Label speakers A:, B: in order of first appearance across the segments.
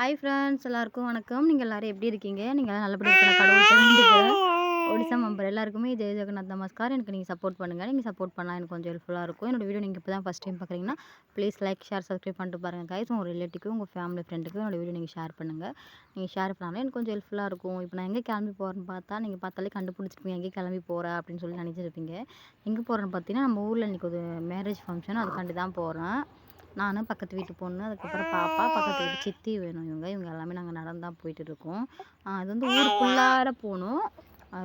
A: Hi friends எல்லாருக்கும் வணக்கம். நீங்கள் எல்லோரும் எப்படி இருக்கீங்க? நீங்கள் எல்லாம் நல்லபடியாக இருக்கணும் ஒடிசா மெம்பர் எல்லாருக்குமே ஜெய ஜெகநாத் நமஸ்கார். எனக்கு நீங்கள் சப்போர்ட் பண்ணுங்கள் நீங்கள் சப்போர்ட் பண்ணால் எனக்கு கொஞ்சம் ஹெல்ப்ஃபுல்லாக இருக்கும். என்னோட வீடியோ நீங்கள் இப்போ தான் ஃபஸ்ட் டைம் பார்க்குறீங்கன்னா ப்ளீஸ் லைக் ஷேர் சப்ஸ்கிரைப் பண்ணிட்டு பாருங்கள் கைஸ் உங்கள் ரிலேட்டிவ்க்கு உங்கள் ஃபேமிலி ஃப்ரெண்டுக்கு என்னோட வீடியோ நீங்கள் ஷேர் பண்ணுங்கள் நீங்கள் ஷேர் பண்ணாலும் எனக்கு கொஞ்சம் ஹெல்ப்ஃபுல்லாக இருக்கும். இப்போ நான் எங்கே கிளம்பி போகிறேன்னு பார்த்தா நீங்கள் பார்த்தாலே கண்டுபிடிச்சிருப்பீங்க எங்கே கிளம்பி போகிறேன் அப்படின்னு சொல்லி நினச்சிருப்பீங்க. எங்கே போகிறேன்னு பார்த்தீங்கன்னா நம்ம ஊரில் இன்றைக்கி ஒரு மேரேஜ் ஃபங்க்ஷன் அதுக்காண்டி தான் போகிறேன் நான் பக்கத்து வீட்டு பொண்ணு அதுக்கப்புறம் பாப்பா பக்கத்து வீட்டு சித்தி வேணும். இவங்க இவங்க எல்லாமே நாங்கள் நடந்து தான் போயிட்டு இருக்கோம் அது வந்து ஊருக்குள்ளார போகணும்.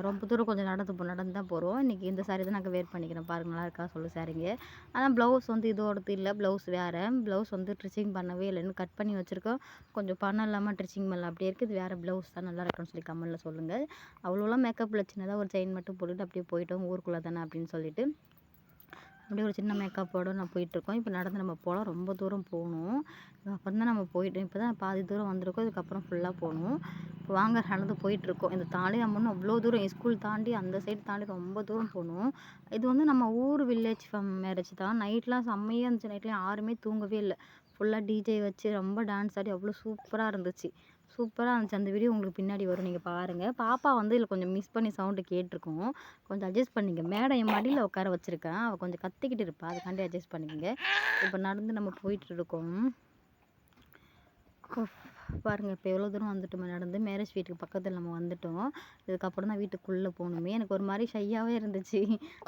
A: ரொம்ப தூரம் கொஞ்சம் நடந்து போ நடந்து தான் போகிறோம் இன்றைக்கி இந்த சாரி தான் நாங்கள் வேர் பண்ணிக்கிறோம். பாருங்க நல்லா இருக்கா சொல்லு சாரிங்க ஆனால் ப்ளவுஸ் வந்து இதோடது இல்லை. ப்ளவுஸ் வேறு. ப்ளவுஸ் வந்து ட்ரிச்சிங் பண்ணவே இல்லைன்னு கட் பண்ணி வச்சுருக்கோம். கொஞ்சம் பண்ண இல்லாமல் ட்ரிச்சிங் பண்ணல அப்படியே இருக்குது. இது வேறு ப்ளவுஸ் தான் நல்லா இருக்குன்னு சொல்லி கமெண்ட்டில் சொல்லுங்கள் அவ்வளோலாம் மேக்கப்பில் சின்னதாக ஒரு செயின் மட்டும் போட்டுட்டு அப்படியே போயிட்டோம். ஊருக்குள்ளே தானே அப்படின்னு சொல்லிட்டு. அப்படியே ஒரு சின்ன மேக்கப்போடு நான் போயிட்டுருக்கோம். இப்போ நடந்து நம்ம போகலாம் ரொம்ப தூரம் போகணும். அப்புறம் தான் நம்ம போயிட்டோம் இப்போ தான் பாதி தூரம் வந்திருக்கோம். இதுக்கப்புறம் ஃபுல்லாக போகணும். இப்போ வாங்க நடந்து போயிட்டுருக்கோம். இந்த தாலி நம்ம அவ்வளோ தூரம் என் ஸ்கூல் தாண்டி அந்த சைடு தாண்டி ரொம்ப தூரம் போகணும். இது வந்து நம்ம ஊர் வில்லேஜ் ஃபம் மேரேஜ் தான். நைட்லாம் செம்மையாக இருந்துச்சு. நைட்லாம் யாருமே தூங்கவே இல்லை. ஃபுல்லாக டிஜே வச்சு ரொம்ப டான்ஸ் ஆடி அவ்வளோ சூப்பராக இருந்துச்சு. சூப்பராக இருந்துச்சு. அந்த வீடியோ உங்களுக்கு பின்னாடி வரும். நீங்கள் பாருங்கள் பாப்பா வந்து இதில் கொஞ்சம் மிஸ் பண்ணி சவுண்டு கேட்டிருக்கோம். கொஞ்சம் அட்ஜஸ்ட் பண்ணிங்க. மேடம் என் மடியில் உட்கார வச்சுருக்கேன். அவள் கொஞ்சம் கத்திக்கிட்டு இருப்பாள் அதுக்காண்டி அட்ஜஸ்ட் பண்ணிக்கங்க. இப்போ நடந்து நம்ம போயிட்டு இருக்கோம். பாருங்கள் இப்போ எவ்வளோ தூரம் வந்துட்டோம் நடந்து மேரேஜ் வீட்டுக்கு பக்கத்தில் நம்ம வந்துட்டோம். இதுக்கப்புறம் தான் வீட்டுக்குள்ளே போகணுமே. எனக்கு ஒரு மாதிரி ஷையாகவே இருந்துச்சு.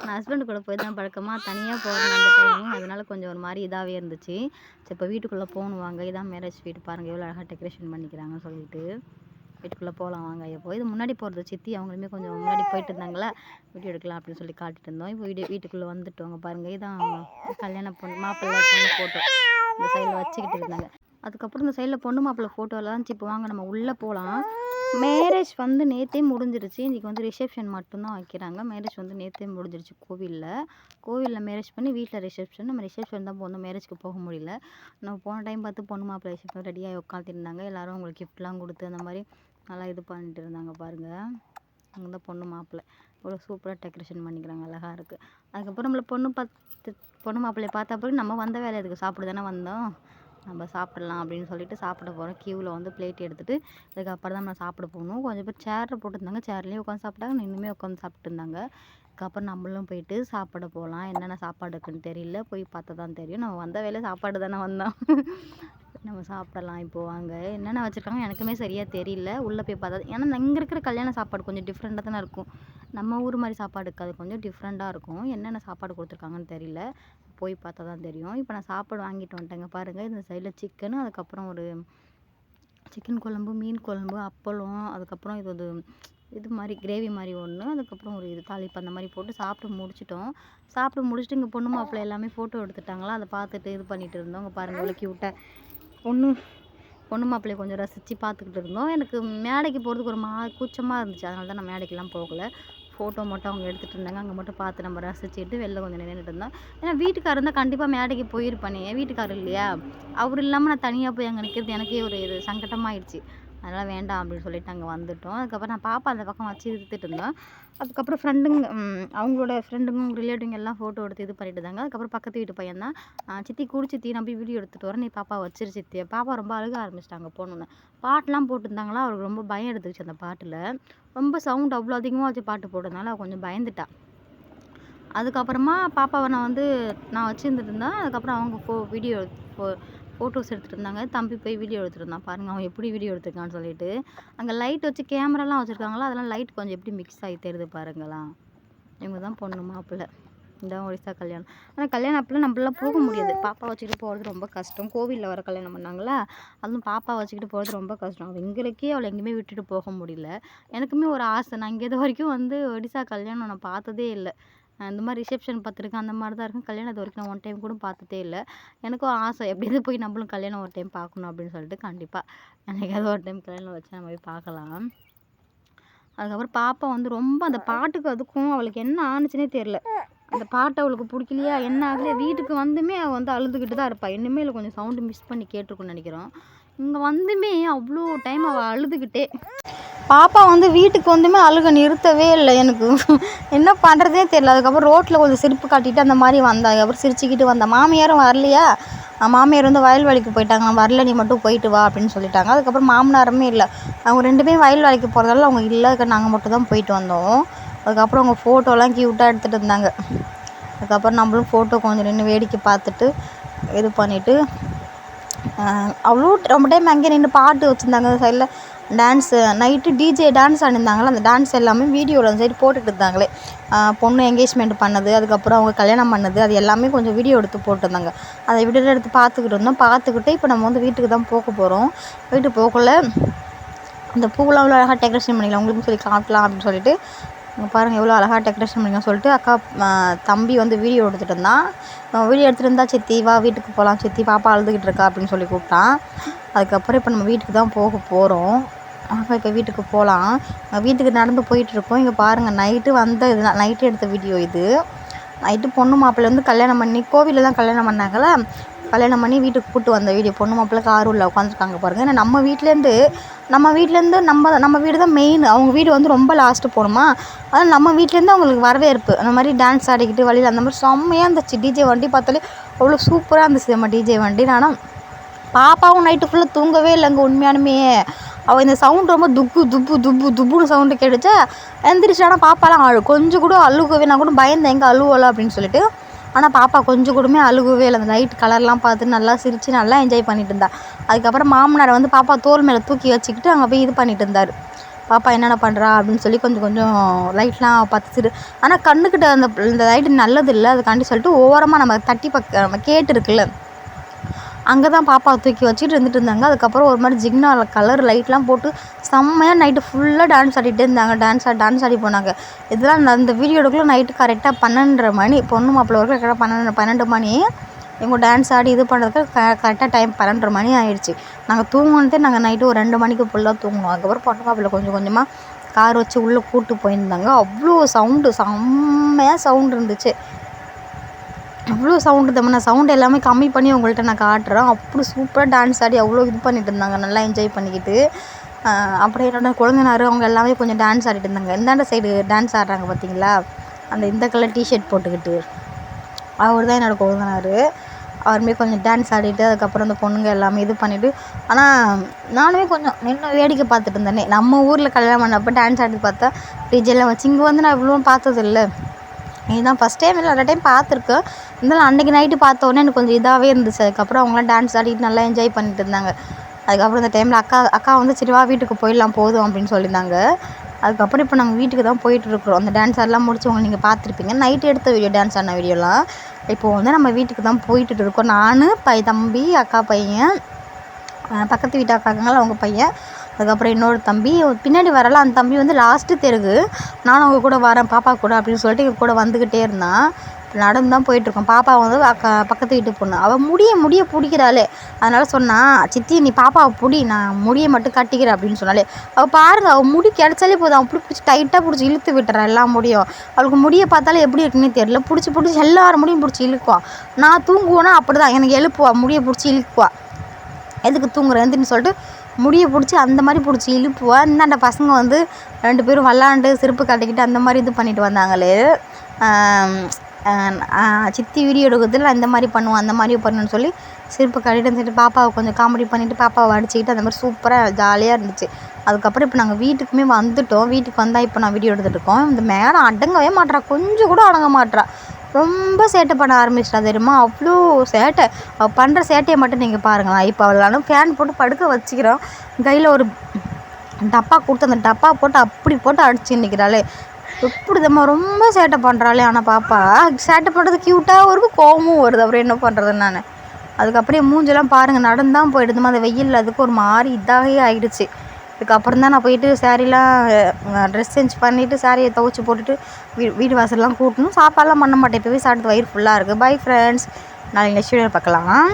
A: நான் ஹஸ்பண்டு கூட போய் தான் பழக்கமாக தனியாக போகிறேன் அந்த டைமும் அதனால கொஞ்சம் ஒரு மாதிரி இதாகவே இருந்துச்சு. சரி இப்போ வீட்டுக்குள்ளே போகணும் வாங்க. இதான் மேரேஜ் வீடு. பாருங்கள் எவ்வளோ அழகாக டெக்கரேஷன் பண்ணிக்கிறாங்கன்னு சொல்லிட்டு. வீட்டுக்குள்ளே போகலாம் வாங்க இப்போ இது முன்னாடி போகிறது சித்தி அவங்களுமே கொஞ்சம் முன்னாடி போயிட்டு இருந்தாங்களா? வீடியோ எடுக்கலாம் அப்படின்னு சொல்லி காட்டிட்டு இருந்தோம். இப்போ வீடியோ வீட்டுக்குள்ளே வந்துட்டோங்க பாருங்கள் இதான் கல்யாணம் பொண்ணு மாப்பிள்ளை பொண்ணு ஃபோட்டோ இந்த சைடில் வச்சுக்கிட்டு இருந்தாங்க. அதுக்கப்புறம் இந்த சைடில் பொண்ணு மாப்பிள்ளை ஃபோட்டோலாம் இருந்துச்சு. இப்போ வாங்க நம்ம உள்ளே போகலாம் மேரேஜ் வந்து நேற்றே முடிஞ்சிருச்சு. இன்றைக்கி வந்து ரிசப்ஷன் மட்டும்தான் வைக்கிறாங்க. மேரேஜ் வந்து நேற்றே முடிஞ்சிருச்சு கோவிலில். கோவிலில் மேரேஜ் பண்ணி வீட்டில் ரிசப்ஷன் நம்ம ரிசப்ஷன் தான் போகணும். மேரேஜ்க்கு போக முடியல. நம்ம போன டைம் பார்த்து பொண்ணு மாப்பிள்ளை ரிசப்ஷன் ரெடியாகி உட்காந்துருந்தாங்க எல்லோரும் அவங்களுக்கு கிஃப்ட்லாம் கொடுத்து அந்த மாதிரி நல்லா இது பண்ணிட்டு இருந்தாங்க பாருங்கள் அங்கே தான் பொண்ணு மாப்பிள்ளை. இவ்வளோ சூப்பராக டெக்கரேஷன் பண்ணிக்கிறாங்க. அழகாக இருக்குது அதுக்கப்புறம் நம்மளை பொண்ணு பார்த்து பொண்ணு மாப்பிள்ளையை பார்த்த பிறகு நம்ம வந்த வேலை இதுக்கு சாப்பிட்டு தானே வந்தோம். நம்ம சாப்பிடலாம் அப்படின்னு சொல்லிட்டு சாப்பிட போகிறோம் க்யூவில் வந்து பிளேட் எடுத்துகிட்டு அதுக்கப்புறம் தான் நம்ம சாப்பிட போகணும். கொஞ்சம் பேர் சேரில் போட்டுருந்தாங்க. சேர்லேயே உட்காந்து சாப்பிட்டாங்க. நின்றுமே உட்காந்து சாப்பிட்டு இருந்தாங்க. அதுக்கப்புறம் நம்மளும் போயிட்டு சாப்பிட போகலாம் என்னென்ன சாப்பாடு இருக்குன்னு தெரியல. போய் பார்த்தா தான் தெரியும். நம்ம வந்த வேலை சாப்பாடு தானே வந்தோம். நம்ம சாப்பிடலாம். இப்போ வாங்க என்னென்ன வச்சுருக்காங்க எனக்குமே சரியாக தெரியல. உள்ளே போய் பார்த்தா ஏன்னா இங்கே இருக்கிற கல்யாண சாப்பாடு கொஞ்சம் டிஃப்ரெண்ட்டாக தானே இருக்கும். நம்ம ஊர் மாதிரி சாப்பாடு இருக்காது. கொஞ்சம் டிஃப்ரெண்ட்டாக இருக்கும். என்னென்ன சாப்பாடு கொடுத்துருக்காங்கன்னு தெரியல. போய் பார்த்தா தான் தெரியும். இப்போ நான் சாப்பாடு வாங்கிட்டு வந்துட்டேங்க. பாருங்கள் இந்த சைடில் சிக்கனு அதுக்கப்புறம் ஒரு சிக்கன் குழம்பு மீன் குழம்பு அப்பளம் அதுக்கப்புறம் இது ஒரு இது மாதிரி கிரேவி மாதிரி ஒன்று அதுக்கப்புறம் ஒரு இது தாளிப்பு அந்த மாதிரி போட்டு சாப்பிட்டு முடிச்சிட்டோம். சாப்பிட்டு முடிச்சுட்டு இங்கே பொண்ணு மாப்பிள்ளை எல்லாமே ஃபோட்டோ எடுத்துட்டாங்களா? அதை பார்த்துட்டு இது பண்ணிட்டு இருந்தோம். இங்கே பாருங்கள் இவ்வளோ க்யூட்டாக பொண்ணு பொண்ணு மாப்பிள்ளையை கொஞ்சம் ரசித்து பார்த்துக்கிட்டு இருந்தோம். எனக்கு மேடைக்கு போகிறதுக்கு ஒரு மா கூச்சமாக இருந்துச்சு. அதனால தான் நான் மேடைக்கெல்லாம் போகலை. ஃபோட்டோ மட்டும் அவங்க எடுத்துகிட்டு இருந்தாங்க. அங்கே மட்டும் பார்த்து நம்ம ரசிச்சுட்டு வெளில கொஞ்சம் நின்றுட்டு இருந்தோம். ஏன்னா வீட்டுக்காரர் இருந்தால் கண்டிப்பாக மேடைக்கு போயிருப்பானே. என் வீட்டுக்காரர் இல்லையா? அவர் இல்லாமல் நான் தனியாக போய் அங்கே நிற்கிறது எனக்கே ஒரு இது சங்கடமாயிடுச்சு. அதனால் வேண்டாம் அப்படின்னு சொல்லிட்டு அங்கே வந்துட்டோம். அதுக்கப்புறம் நான் பாப்பா அந்த பக்கம் வச்சு இருந்துட்டு இருந்தேன் அதுக்கப்புறம் ஃப்ரெண்டுங்க அவங்களோட ஃப்ரெண்டுங்க ரிலேட்டிவ்ங்க எல்லாம் ஃபோட்டோ எடுத்து இது பண்ணிட்டு இருந்தாங்க. அதுக்கப்புறம் பக்கத்து வீட்டு பையன் தான் சித்தி குடி சித்தி நான் போய் வீடியோ எடுத்துகிட்டு வரேன். நீ பாப்பா வச்சிரு சித்தி பாப்பா ரொம்ப அழுக ஆரம்பிச்சிட்டாங்க போகணுன்னு பாட்டெலாம் போட்டிருந்தாங்களா? அவருக்கு ரொம்ப பயம் எடுத்துக்கிச்சு அந்த பாட்டில். ரொம்ப சவுண்ட் அவ்வளோ அதிகமாக வச்சு பாட்டு போட்டதுனால அவள் கொஞ்சம் பயந்துட்டா. அதுக்கப்புறமா பாப்பாவை நான் வந்து நான் வச்சுருந்துட்டு இருந்தேன். அதுக்கப்புறம் அவங்க ஃபோ வீடியோ ஃபோ ஃபோட்டோஸ் எடுத்துகிட்டு இருந்தாங்க தம்பி போய் வீடியோ எடுத்துகிட்டு இருந்தான் பாருங்கள் அவன் எப்படி வீடியோ எடுத்துருக்கான்னு சொல்லிட்டு. அங்கே லைட் வச்சு கேமராலாம் வச்சுருக்காங்களா? அதெல்லாம் லைட் கொஞ்சம் எப்படி மிக்ஸ் ஆகி தெரியுது பாருங்களா இவங்க தான் பொண்ணு மாப்பிள்ளை. இதான் ஒரிசா கல்யாணம். ஆனால் கல்யாணம் அப்பெல்லாம் நம்மளாம் போக முடியாது. பாப்பா வச்சுக்கிட்டு போகிறது ரொம்ப கஷ்டம். கோவிலில் வர கல்யாணம் பண்ணாங்களா? அதுவும் பாப்பா வச்சுக்கிட்டு போகிறது ரொம்ப கஷ்டம். எங்களுக்கே அவளை எங்கேயுமே விட்டுட்டு போக முடியல. எனக்குமே ஒரு ஆசை. நான் இங்கே இது வரைக்கும் வந்து ஒடிசா கல்யாணம் நான் பார்த்ததே இல்லை. இந்த மாதிரி ரிசப்ஷன் பார்த்துருக்கேன் அந்த மாதிரி தான் இருக்கும். கல்யாணம் இது வரைக்கும் நான் ஒன் டைம் கூட பார்த்ததே இல்லை. எனக்கும் ஆசை எப்படியாவது போய் நம்மளும் கல்யாணம் ஒரு டைம் பார்க்கணும் அப்படின்னு சொல்லிட்டு கண்டிப்பாக என்னைக்காவது ஒரு டைம் கல்யாணம் வச்சு நம்ம போய் பார்க்கலாம். அதுக்கப்புறம் பாப்பா வந்து ரொம்ப அந்த பாட்டுக்கு அதுக்கும் அவளுக்கு என்ன ஆணுச்சுனே தெரில அந்த பாட்டு அவளுக்கு பிடிக்கலையா என்ன ஆகலையா வீட்டுக்கு வந்துமே அவள் வந்து அழுதுகிட்டு தான் இருப்பாள் இனிமேல் கொஞ்சம் சவுண்டு மிஸ் பண்ணி கேட்டிருக்குன்னு நினைக்கிறோம். இங்கே வந்துமே அவ்வளோ டைம் அவள் அழுதுகிட்டே பாப்பா வந்து வீட்டுக்கு வந்துமே அழுக நிறுத்தவே இல்லை எனக்கு. என்ன பண்ணுறதே தெரியல. அதுக்கப்புறம் ரோட்டில் கொஞ்சம் சிரிப்பு காட்டிட்டு அந்த மாதிரி வந்தா. அதுக்கப்புறம் சிரிச்சுக்கிட்டு வந்தேன் மாமியாரும் வரலையா? மாமியார் வந்து வயல் வேலைக்கு போயிட்டாங்க வரல நீ மட்டும் போயிட்டு வா அப்படின்னு சொல்லிட்டாங்க. அதுக்கப்புறம் மாமனாருமே இல்லை. அவங்க ரெண்டுமே வயல் வேலைக்கு போகிறதால அவங்க இல்லை நாங்கள் மட்டும் தான் போயிட்டு வந்தோம். அதுக்கப்புறம் அவங்க ஃபோட்டோலாம் க்யூட்டாக எடுத்துகிட்டு இருந்தாங்க. அதுக்கப்புறம் நம்மளும் ஃபோட்டோ கொஞ்சம் நின்று வேடிக்கை பார்த்துட்டு இது பண்ணிவிட்டு அவ்வளோ ரொம்ப டைம் அங்கேயே நின்று பாட்டு வச்சுருந்தாங்க. சைடில் டான்ஸு நைட்டு டிஜே டான்ஸ் ஆடிருந்தாங்களே அந்த டான்ஸ் எல்லாமே வீடியோவில் அந்த சைடு போட்டுகிட்டு இருந்தாங்களே. பொண்ணு என்கேஜ்மெண்ட் பண்ணது அதுக்கப்புறம் அவங்க கல்யாணம் பண்ணது அது எல்லாமே கொஞ்சம் வீடியோ எடுத்து போட்டிருந்தாங்க. அதை வீடியோ எடுத்து பார்த்துக்கிட்டு இருந்தோம். பார்த்துக்கிட்டு இப்போ நம்ம வந்து வீட்டுக்கு தான் போக போகிறோம் வீட்டுக்கு போகக்குள்ள அந்த பூவெலாம் அவ்வளோ அழகாக டெக்கரேஷன் பண்ணிக்கலாம் உங்களுக்கும் சொல்லி காட்டலாம் அப்படின்னு சொல்லிட்டு இங்கே பாருங்கள் எவ்வளோ அழகாக டெக்கரேஷன் பண்ணிக்கலாம் சொல்லிட்டு அக்கா தம்பி வந்து வீடியோ எடுத்துகிட்டு இருந்தான். வீடியோ எடுத்துகிட்டு இருந்தா சித்தி வா வீட்டுக்கு போகலாம் சித்தி பாப்பா அழுதுகிட்டு இருக்கா அப்படின்னு சொல்லி கூப்பிட்டான். அதுக்கப்புறம் இப்போ நம்ம வீட்டுக்கு தான் போக போகிறோம் ஆக இப்போ வீட்டுக்கு போகலாம் வீட்டுக்கு நடந்து போயிட்டுருக்கோம். இங்கே பாருங்கள் நைட்டு வந்த இது நைட்டு எடுத்த வீடியோ இது. நைட்டு பொண்ணு மாப்பிள்ளை வந்து கல்யாணம் பண்ணி கோவிலில் தான் கல்யாணம் பண்ணாங்களே கல்யாணம் பண்ணி வீட்டுக்கு கூப்பிட்டு வந்த வீடியோ பொண்ணு மாப்பிள்ளை கார் உள்ள உட்காந்துருக்காங்க பாருங்கள் ஏன்னா நம்ம வீட்டிலேருந்து நம்ம வீட்டிலேருந்து நம்ம நம்ம வீடு தான் மெயின் அவங்க வீடு வந்து ரொம்ப லாஸ்ட்டு போகணுமா அதனால் நம்ம வீட்டிலேருந்து அவங்களுக்கு வரவேற்பு. அந்த மாதிரி டான்ஸ் ஆடிக்கிட்டு வழியில் அந்த மாதிரி செம்மையாக இருந்துச்சு. டிஜே வண்டி பார்த்தாலே அவ்வளோ சூப்பராக இருந்துச்சு. நம்ம டிஜே வண்டி ஆனால் பாப்பாவும் நைட்டு ஃபுல்லாக தூங்கவே இல்லைங்க உண்மையானுமே அவள் இந்த சவுண்ட் ரொம்ப துப்பு துப்பு துப்பு துப்புன்னு சவுண்டு கேட்டுச்சா. எந்திரிச்சானா பாப்பாலாம் அழு கொஞ்சம் கூட அழுகவே நான் கூட பயந்தேன் எங்கே அழுவலை அப்படின்னு சொல்லிட்டு. ஆனால் பாப்பா கொஞ்சம் கூடமே அழுகவே இல்லை. அந்த லைட் கலர்லாம் பார்த்து நல்லா சிரித்து நல்லா என்ஜாய் பண்ணிட்டு இருந்தா. அதுக்கப்புறம் மாமனார் வந்து பாப்பா தோல் மேலே தூக்கி வச்சுக்கிட்டு அங்கே போய் இது பண்ணிட்டு இருந்தார். பாப்பா என்னென்ன பண்ணுறா அப்படின்னு சொல்லி கொஞ்சம் கொஞ்சம் லைட்லாம் பார்த்து சிறு ஆனால் கண்ணுக்கிட்ட அந்த இந்த லைட்டு நல்லது இல்லை. அதுக்காண்டி சொல்லிட்டு ஓரமாக நம்ம தட்டி பக்க நம்ம கேட்டு இருக்குல்ல. அங்கே தான் பாப்பாவை தூக்கி வச்சுட்டு இருந்துட்டு இருந்தாங்க. அதுக்கப்புறம் ஒரு மாதிரி ஜிக்னால் கலர் லைட்லாம் போட்டு செம்மையாக நைட்டு ஃபுல்லாக டான்ஸ் ஆடிட்டே இருந்தாங்க. டான்ஸ் ஆடி டான்ஸ் ஆடி போனாங்க. இதெல்லாம் அந்த இந்த வீடியோ எடுக்கல நைட்டு கரெக்டாக பன்னெண்டரை மணி பொண்ணு மாப்பிள்ளை வரைக்கும் கரெக்டாக பன்னெண்டு பன்னெண்டு மணி. இவங்க டான்ஸ் ஆடி இது பண்ணுறதுக்கு க கரெக்டாக டைம் பன்னெண்டரை மணி ஆகிடுச்சு நாங்கள் தூங்கினதே நாங்கள் நைட்டு ஒரு ரெண்டு மணிக்கு ஃபுல்லாக தூங்கினோம். அதுக்கப்புறம் பொண்ணு மாப்பிள்ளை கொஞ்சம் கொஞ்சமாக கார் வச்சு உள்ளே கூப்பிட்டு போயிருந்தாங்க. அவ்வளோ சவுண்டு செம்மையாக சவுண்டு இருந்துச்சு. அவ்வளோ சவுண்டு தம்ம நான் சவுண்டு எல்லாமே கம்மி பண்ணி உங்கள்கிட்ட நான் காட்டுறேன். அப்படி சூப்பராக டான்ஸ் ஆடி அவ்வளோ இது பண்ணிட்டு இருந்தாங்க. நல்லா என்ஜாய் பண்ணிக்கிட்டு. அப்புறம் என்னோட கொழுந்தனார் அவங்க எல்லாமே கொஞ்சம் டான்ஸ் ஆடிட்டு இருந்தாங்க. இந்தாண்ட சைடு டான்ஸ் ஆடுறாங்க பார்த்தீங்களா அந்த இந்த கலர் டிஷர்ட் போட்டுக்கிட்டு. அவர் தான் என்னோடய கொழுந்தனார். அவருமே கொஞ்சம் டான்ஸ் ஆடிட்டு அதுக்கப்புறம் அந்த பொண்ணுங்க எல்லாமே இது பண்ணிவிட்டு ஆனால் நானுமே கொஞ்சம் நின்று வேடிக்கை பார்த்துட்டு இருந்தேனே. நம்ம ஊரில் கல்யாணம் பண்ணப்போ டான்ஸ் ஆடி பார்த்தா டிஜெல்லாம் வச்சு இங்கே வந்து நான் இவ்வளோ பார்த்ததில்ல. இதுதான் ஃபஸ்ட் டைம் இல்லை நிறைய டைம் பார்த்துருக்கேன் இருந்தாலும் அன்றைக்கி நைட்டு பார்த்தோன்னே எனக்கு கொஞ்சம் இதாகவே இருந்துச்சு. அதுக்கப்புறம் அவங்களாம் டான்ஸ் ஆடிட்டு நல்லா என்ஜாய் பண்ணிட்டு இருந்தாங்க. அதுக்கப்புறம் இந்த டைமில் அக்கா அக்கா வந்து சரி வா வீட்டுக்கு போயிடலாம் போதும் அப்படின்னு சொல்லியிருந்தாங்க. அதுக்கப்புறம் இப்போ நாங்கள் வீட்டுக்கு தான் போயிட்டுருக்குறோம் அந்த டான்ஸ் ஆடலாம் முடிச்சவங்க நீங்கள் பார்த்துருப்பீங்க. நைட்டு எடுத்த வீடியோ டான்ஸ் ஆடின வீடியோலாம் இப்போது வந்து நம்ம வீட்டுக்கு தான் போயிட்டு இருக்கோம். நான் பை தம்பி அக்கா பையன் பக்கத்து வீட்டு அக்காங்களா அவங்க பையன். அதுக்கப்புறம் இன்னொரு தம்பி பின்னாடி வரல. அந்த தம்பி வந்து லாஸ்ட்டு தெருக்கு நானும் அவங்க கூட வரேன் பாப்பா கூட அப்படின்னு சொல்லிட்டு எங்கள் கூட வந்துக்கிட்டே இருந்தான் நடந்து தான் போயிட்டுருக்கோம் பாப்பா வந்து அக்கா பக்கத்து வீட்டு பொண்ணு. அவள் முடிய முடிய பிடிக்கிறாளே. அதனால் சொன்னான் சித்தி நீ பாப்பாவை பிடி. நான் முடியை மட்டும் கட்டிக்கிறேன் அப்படின்னு சொன்னாலே. அவள் பாருங்கள் அவள் முடி கிடச்சாலே போதும். அவள் பிடிச்சி டைட்டாக பிடிச்சி இழுத்து விட்டுறா எல்லா முடியும். அவளுக்கு முடியை பார்த்தாலே எப்படி இருக்குன்னே தெரியல. பிடிச்சி பிடிச்சி எல்லாரும் முடியும் பிடிச்சி இழுக்குவா. நான் தூங்குவேன்னா அப்படி தான் எனக்கு எழுப்புவா. முடியை பிடிச்சி இழுக்குவா. எதுக்கு தூங்குறேன் எதுன்னு சொல்லிட்டு முடியை பிடிச்சி அந்த மாதிரி பிடிச்சி இழுப்புவா. இந்தாண்ட பசங்க வந்து ரெண்டு பேரும் விளாண்டு செருப்பு கட்டிக்கிட்டு அந்த மாதிரி இது பண்ணிட்டு வந்தாங்களே. சித்தி வீடியோ எடுக்கிறதுல இந்த மாதிரி பண்ணுவோம் அந்த மாதிரி பண்ணுன்னு சொல்லி செருப்பு கட்டிட்டு வந்துட்டு பாப்பாவை கொஞ்சம் காமெடி பண்ணிவிட்டு பாப்பாவை அடிச்சுக்கிட்டு அந்த மாதிரி சூப்பராக ஜாலியாக இருந்துச்சு. அதுக்கப்புறம் இப்போ நாங்கள் வீட்டுக்குமே வந்துட்டோம். வீட்டுக்கு வந்தால் இப்போ நான் வீடியோ எடுத்துகிட்டு இருக்கோம். இந்த மேடம் அடங்கவே மாட்றா. கொஞ்சம் கூட அடங்க மாட்றா. ரொம்ப சேட்டை பண்ண ஆரம்பிச்சிட்டா தெரியுமா? அவ்வளோ சேட்டை. அவள் பண்ணுற சேட்டையை மட்டும் நீங்கள் பாருங்களேன். இப்போ அவளாலும் ஃபேன் போட்டு படுக்க வச்சுக்கிறோம். கையில் ஒரு டப்பா கொடுத்து அந்த டப்பா போட்டு அப்படி போட்டு அடிச்சு நிற்கிறாளே எப்படி தம்மா ரொம்ப சேட்டை பண்ணுறாளே ஆனால் பாப்பா. சேட்டை பண்ணுறது க்யூட்டாகவும் இருக்குது கோவமும் வருது. அப்புறம் என்ன பண்ணுறது நான்? அதுக்கப்புறம் மூஞ்செல்லாம் பாருங்கள் நடந்தான் போயிடுதுமா அந்த வெயில் அதுக்கு ஒரு மாதிரி இதாகவே ஆகிடுச்சு இதுக்கப்புறம் தான் நான் போயிட்டு ஸேரீலாம் ட்ரெஸ் சேஞ்ச் பண்ணிவிட்டு சாரியை துவச்சி போட்டுட்டு வீ வீடு வாசல்லாம் கூட்டணும். சாப்பாடெலாம் பண்ண மாட்டேன். இப்போவே சாப்பிட்டு வயிறு ஃபுல்லாக இருக்குது பை ஃப்ரெண்ட்ஸ் நாளைக்கு நெக்ஸ்ட் வீடியோவில் பார்க்கலாம்.